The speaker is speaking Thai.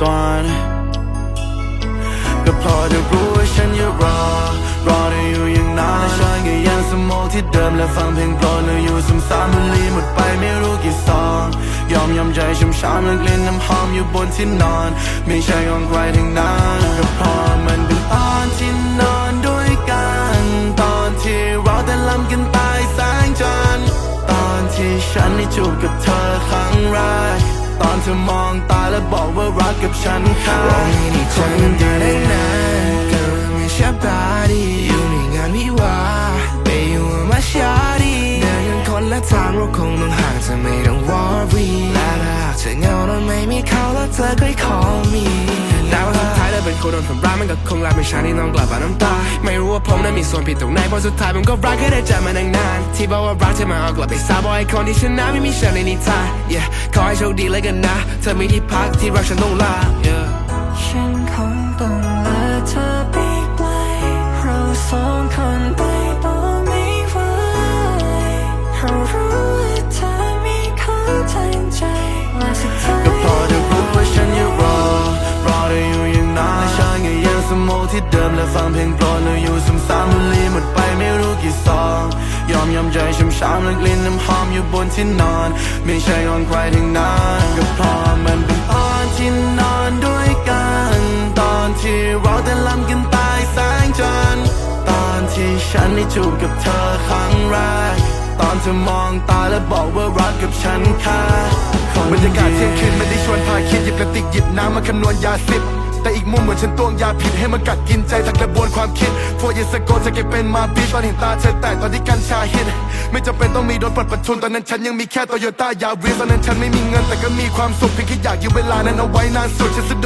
one ก็พอจะรู้ว่าฉันยังรอ รอได้อยู่อย่างนานฉันก็ยังสมองที่เดิมและฟังเพลงโปรดแล้วอยู่ซ้ำซ้ำมันลีหมดไปไม่รู้กี่ซอง ยอมยอมใจชุ่มช้ำและกลิ่นน้ำหอมอยู่บนที่นอน ไม่ใช่ของใครทั้งนั้นก็พอมันเป็นตอนที่นอนด้วยกัน ตอนที่เราแต่ลำกันตายแสงจันทร์ตอนที่ฉันได้จูบกับเธอค่ะ ธอมองตาและบอกว่ารักกับฉันค่ะเราไม่ได้เจอกันได้นาน Girl, miss your body อยู่ในงานวิวาห์ไปอยู่มาชาดีเดินกันคนละทางเราคงต้องห่างจะไม่ต้อง worry และถ้าหากเธอเหงาแล้วไม่มีเขาแล้วเธอก็ call me แต่ว่ ได้เป็นคนโดนทำร้ายมันก็คงรักไม่ช้าที่น้องกลับมาน้ำตา ไม่รู้ว่าผมนั้นมีส่วนผิดตรงไหนเพราะสุดท้ายผมก็รักแค่ได้เจอมานานนานที่บอกว่ารักเธอมาเอากลับไปซาบอกไอ้คนที่ชนะไม่มีฉันในนิทาน yeah ขอให้โชคดีเลยกันนะ เธอมีที่พักที่รักฉันต้องลา ที่เดิมและฟังเพลงโปรดแล้วอยู่ซ้ำๆบุหรี่หมดไปไม่รู้กี่ซอง ยอมยอมใจชุ่มช้ำและกลิ่นน้ำหอมอยู่บนที่นอน ไม่ใช่ของใครทั้งนั้นก็เพราะมันเป็นตอนที่นอนด้วยกัน ตอนที่เราแต่ลำกันตายแสงจันทร์ตอนที่ฉันได้จูบกับเธอครั้งแรกตอนเธอมองตาและบอกว่ารักกับฉันค่ะบรรยากาศเที่ยงคืนดีไม่ได้ชวนพาคิดหยิบกระติกหยิบน้ำมาคำนวณยาสิบ แต่อีกมุมเหมือนฉันตวงยาผิดให้มันกัดกินใจทั้งกระบวนความคิด for years ago จะเก็บเป็นมาบีตอนเห็นตาเธอแตกตอนที่กัญชาฮิตไม่จำเป็นต้องมีรถปลดประทุนตอนนั้นฉันยังมีแค่โตโยต้ายาวิสตอนนั้นฉันไม่มีเงินแต่ก็มีความสุขเพียงแค่อยากยืมเวลานั้นเอาไว้นานสุดฉันสะด